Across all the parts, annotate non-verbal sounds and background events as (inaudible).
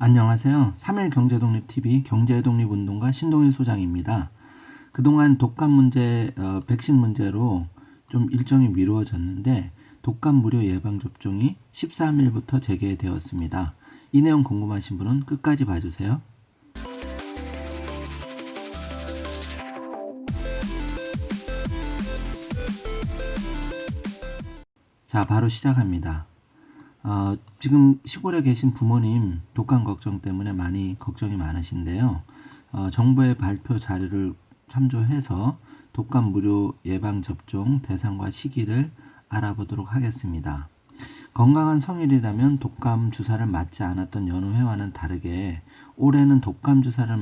안녕하세요. 3일 경제독립TV 경제독립운동가 신동일 소장입니다. 그동안 독감 문제, 어, 백신 문제로 좀 일정이 미루어졌는데 독감 무료 예방접종이 13일부터 재개되었습니다. 이 내용 궁금하신 분은 끝까지 봐주세요. 자, 바로 시작합니다. 어, 지금 시골에 계신 부모님 독감 걱정 때문에 많이 걱정이 많으신데요. 어, 정부의 발표 자료를 참조해서 독감 무료 예방 접종 대상과 시기를 알아보도록 하겠습니다. 건강한 성인이라면 독감 주사를 맞지 않았던 여느 해와는 다르게 올해는 독감 주사를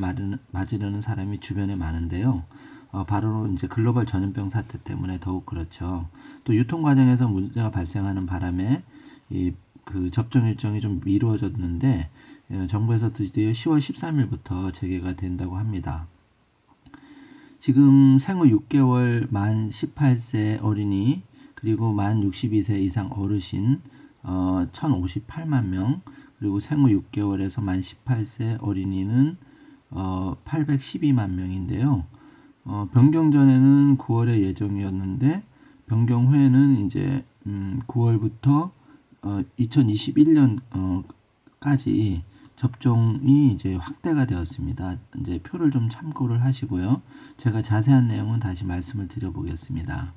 맞으려는 사람이 주변에 많은데요. 어, 바로 이제 글로벌 전염병 사태 때문에 더욱 그렇죠. 또 유통 과정에서 문제가 발생하는 바람에 이 그 접종 일정이 좀 미루어졌는데 예, 정부에서 드디어 10월 13일부터 재개가 된다고 합니다. 지금 생후 6개월 만 18세 어린이 그리고 만 62세 이상 어르신 어, 1,058만 명 그리고 생후 6개월에서 만 18세 어린이는 어, 812만 명인데요. 어, 변경 전에는 9월에 예정이었는데 변경 후에는 이제 음, 9월부터 어, 2021년까지 접종이 이제 확대가 되었습니다. 이제 표를 좀 참고를 하시고요. 제가 자세한 내용은 다시 말씀을 드려보겠습니다.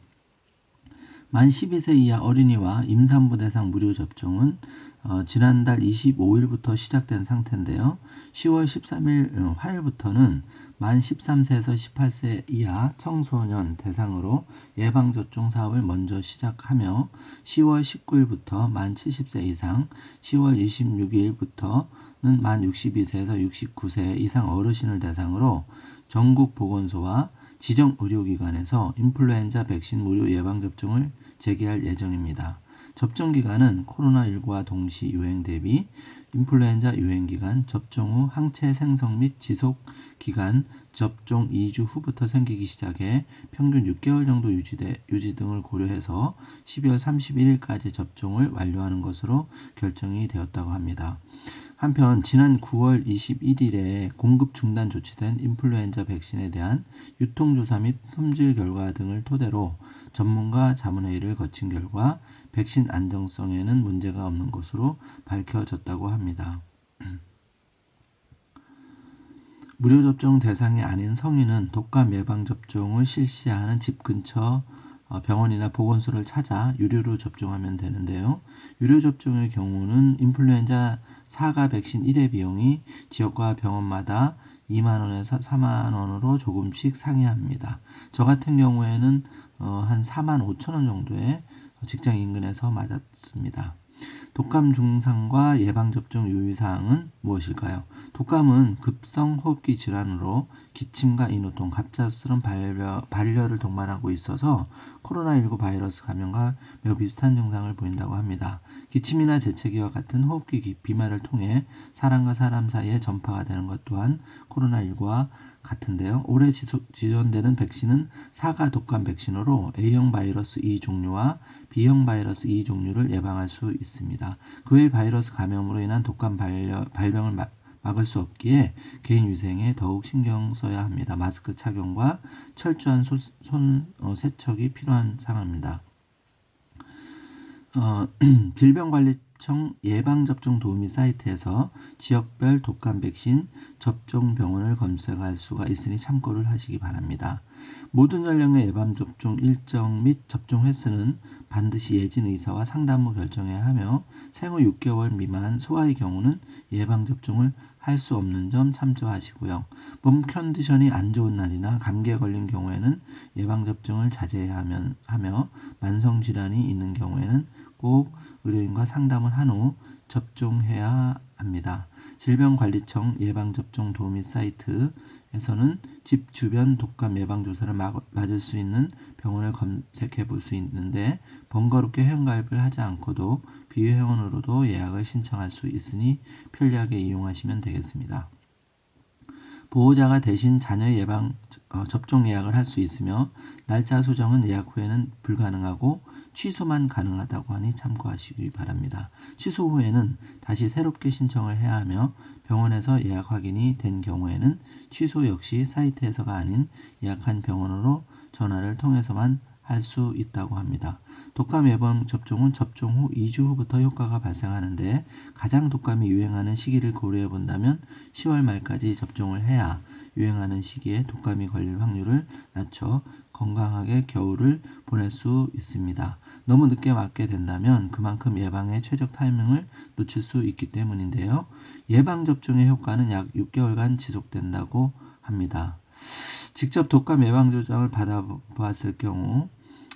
만 12세 이하 어린이와 임산부 대상 무료 접종은 어, 지난달 25일부터 시작된 상태인데요. 10월 13일 어, 화요일부터는 만 13세에서 18세 이하 청소년 대상으로 예방접종 사업을 먼저 시작하며 10월 19일부터 만 70세 이상, 10월 26일부터는 만 62세에서 69세 이상 어르신을 대상으로 전국 보건소와 지정 의료기관에서 인플루엔자 백신 무료 예방접종을 재개할 예정입니다. 접종 기간은 코로나19와 동시 유행 대비 인플루엔자 유행 기간, 접종 후 항체 생성 및 지속 기간, 접종 2주 후부터 생기기 시작해 평균 6개월 정도 유지돼, 유지 등을 고려해서 12월 31일까지 접종을 완료하는 것으로 결정이 되었다고 합니다. 한편 지난 9월 21일에 공급 중단 조치된 인플루엔자 백신에 대한 유통조사 및 품질 결과 등을 토대로 전문가 자문회의를 거친 결과 백신 안정성에는 문제가 없는 것으로 밝혀졌다고 합니다. 무료 접종 대상이 아닌 성인은 독감 예방 접종을 실시하는 집 근처 어, 병원이나 보건소를 찾아 유료로 접종하면 되는데요. 유료 접종의 경우는 인플루엔자 사가 백신 1회 비용이 지역과 병원마다 2만 원에서 4만 원으로 조금씩 상이합니다. 저 같은 경우에는 어, 한 4만 5천 원 정도의 직장 인근에서 맞았습니다. 독감 증상과 예방접종 유의사항은 무엇일까요? 독감은 급성호흡기 질환으로 기침과 인후통, 갑작스런 발열, 발열을 동반하고 있어서 코로나19 바이러스 감염과 매우 비슷한 증상을 보인다고 합니다. 기침이나 재채기와 같은 호흡기 비말을 통해 사람과 사람 사이에 전파가 되는 것 또한 코로나19와 같은데요. 올해 지원되는 백신은 사가 독감 백신으로 A형 바이러스 2 종류와 B형 바이러스 2 종류를 예방할 수 있습니다. 그 외 바이러스 감염으로 인한 독감 발병을 막을 수 없기에 개인 위생에 더욱 신경 써야 합니다. 마스크 착용과 철저한 소, 손 어, 세척이 필요한 상황입니다. 어, (clears throat) 질병관리 청 예방 접종 도우미 사이트에서 지역별 독감 백신 접종 병원을 검색할 수가 있으니 참고를 하시기 바랍니다. 모든 연령의 예방 접종 일정 및 접종 횟수는 반드시 예진 의사와 상담 후 결정해야 하며 생후 6개월 미만 소아의 경우는 예방 접종을 할 수 없는 점 참조하시고요. 몸 컨디션이 안 좋은 날이나 감기에 걸린 경우에는 예방 접종을 자제해야 하며 만성 질환이 있는 경우에는 꼭 의료인과 상담을 한 후 접종해야 합니다. 질병관리청 예방접종 도우미 사이트에서는 집 주변 독감 예방조사를 맞을 수 있는 병원을 검색해 볼 수 있는데 번거롭게 회원가입을 하지 않고도 비회원으로도 예약을 신청할 수 있으니 편리하게 이용하시면 되겠습니다. 보호자가 대신 자녀 예방 어, 접종 예약을 할 수 있으며 날짜 수정은 예약 후에는 불가능하고 취소만 가능하다고 하니 참고하시기 바랍니다. 취소 후에는 다시 새롭게 신청을 해야 하며 병원에서 예약 확인이 된 경우에는 취소 역시 사이트에서가 아닌 예약한 병원으로 전화를 통해서만 할 수 있다고 합니다. 독감 예방 접종은 접종 후 2주 후부터 효과가 발생하는데 가장 독감이 유행하는 시기를 고려해 본다면 10월 말까지 접종을 해야 유행하는 시기에 독감이 걸릴 확률을 낮춰 건강하게 겨울을 보낼 수 있습니다. 너무 늦게 맞게 된다면 그만큼 예방의 최적 타이밍을 놓칠 수 있기 때문인데요. 예방 접종의 효과는 약 6개월간 지속된다고 합니다. 직접 독감 예방 조장을 받아보았을 경우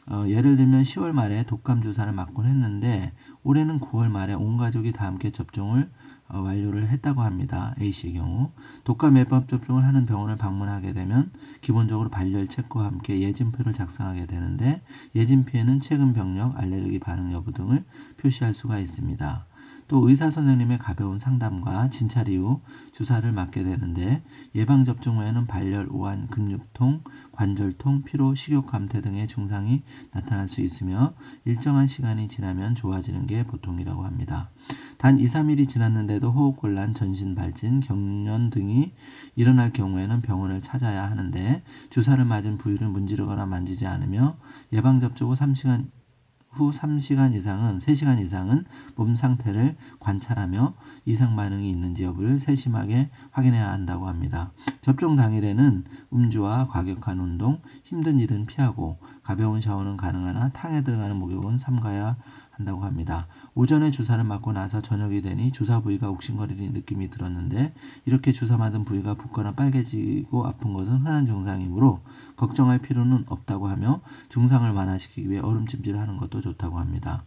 어, 예를 들면 10월 말에 독감 주사를 맞곤 했는데 올해는 9월 말에 온 가족이 다 함께 접종을 어, 완료를 했다고 합니다. A 씨의 경우 독감 예방 접종을 하는 병원을 방문하게 되면 기본적으로 발열 체크와 함께 예진표를 작성하게 되는데 예진표에는 최근 병력, 알레르기 반응 여부 등을 표시할 수가 있습니다. 또 의사 선생님의 가벼운 상담과 진찰 이후 주사를 맞게 되는데 예방 접종 후에는 발열, 오한, 근육통, 관절통, 피로, 식욕 감퇴 등의 증상이 나타날 수 있으며 일정한 시간이 지나면 좋아지는 게 보통이라고 합니다. 단 2, 3일이 지났는데도 호흡곤란, 전신 발진, 경련 등이 일어날 경우에는 병원을 찾아야 하는데 주사를 맞은 부위를 문지르거나 만지지 않으며 예방 접종 후 3시간 후 3시간 이상은 3시간 이상은 몸 상태를 관찰하며 이상 반응이 있는지 여부를 세심하게 확인해야 한다고 합니다. 접종 당일에는 음주와 과격한 운동, 힘든 일은 피하고 가벼운 샤워는 가능하나 탕에 들어가는 목욕은 삼가야 한다고 합니다. 오전에 주사를 맞고 나서 저녁이 되니 주사 부위가 욱신거리는 느낌이 들었는데 이렇게 주사 맞은 부위가 붓거나 빨개지고 아픈 것은 흔한 증상이므로 걱정할 필요는 없다고 하며 증상을 완화시키기 위해 얼음찜질을 하는 것도 좋다고 합니다.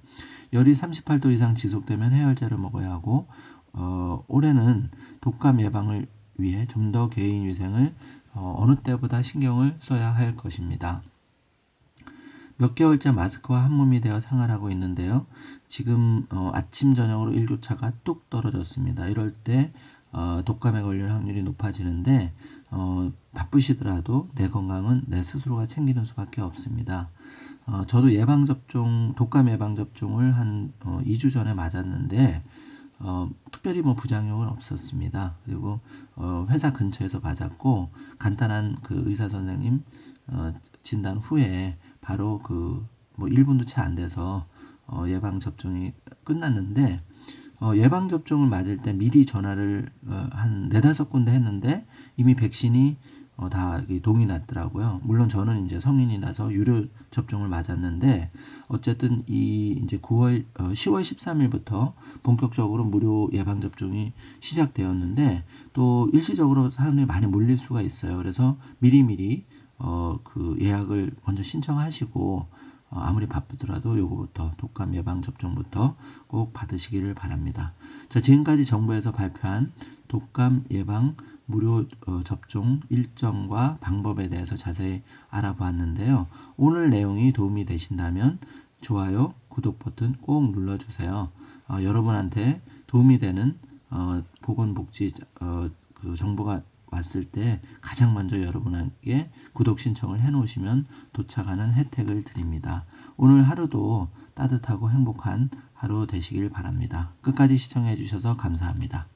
열이 38도 이상 지속되면 해열제를 먹어야 하고 어, 올해는 독감 예방을 위해 좀 더 개인 위생을 어, 어느 때보다 신경을 써야 할 것입니다. 몇 개월째 마스크와 한 몸이 되어 생활하고 있는데요. 지금 어, 아침 저녁으로 일교차가 뚝 떨어졌습니다. 이럴 때 어, 독감에 걸릴 확률이 높아지는데 어, 바쁘시더라도 내 건강은 내 스스로가 챙기는 수밖에 없습니다. 어, 저도 예방 접종 독감 예방 접종을 한 어, 2주 전에 맞았는데 어, 특별히 뭐 부작용은 없었습니다. 그리고 어, 회사 근처에서 맞았고 간단한 그 의사 선생님 어, 진단 후에 바로 그 뭐 1분도 채 안 돼서 어, 예방 접종이 끝났는데 어, 예방 접종을 맞을 때 미리 전화를 어, 한 네다섯 군데 했는데 이미 백신이 어, 다 동이 났더라고요. 물론 저는 이제 성인이라서 유료 접종을 맞았는데 어쨌든 이 이제 9월 어, 10월 13일부터 본격적으로 무료 예방 접종이 시작되었는데 또 일시적으로 사람들이 많이 몰릴 수가 있어요. 그래서 미리미리 어, 그 예약을 먼저 신청하시고 어, 아무리 바쁘더라도 요거부터 독감 예방 접종부터 꼭 받으시기를 바랍니다. 자, 지금까지 정부에서 발표한 독감 예방 무료 어, 접종 일정과 방법에 대해서 자세히 알아보았는데요. 오늘 내용이 도움이 되신다면 좋아요, 구독 버튼 꼭 눌러주세요. 어, 여러분한테 도움이 되는 어, 보건복지 어, 그 정보가 왔을 때 가장 먼저 여러분에게 구독 신청을 해 놓으시면 도착하는 혜택을 드립니다. 오늘 하루도 따뜻하고 행복한 하루 되시길 바랍니다. 끝까지 시청해 주셔서 감사합니다.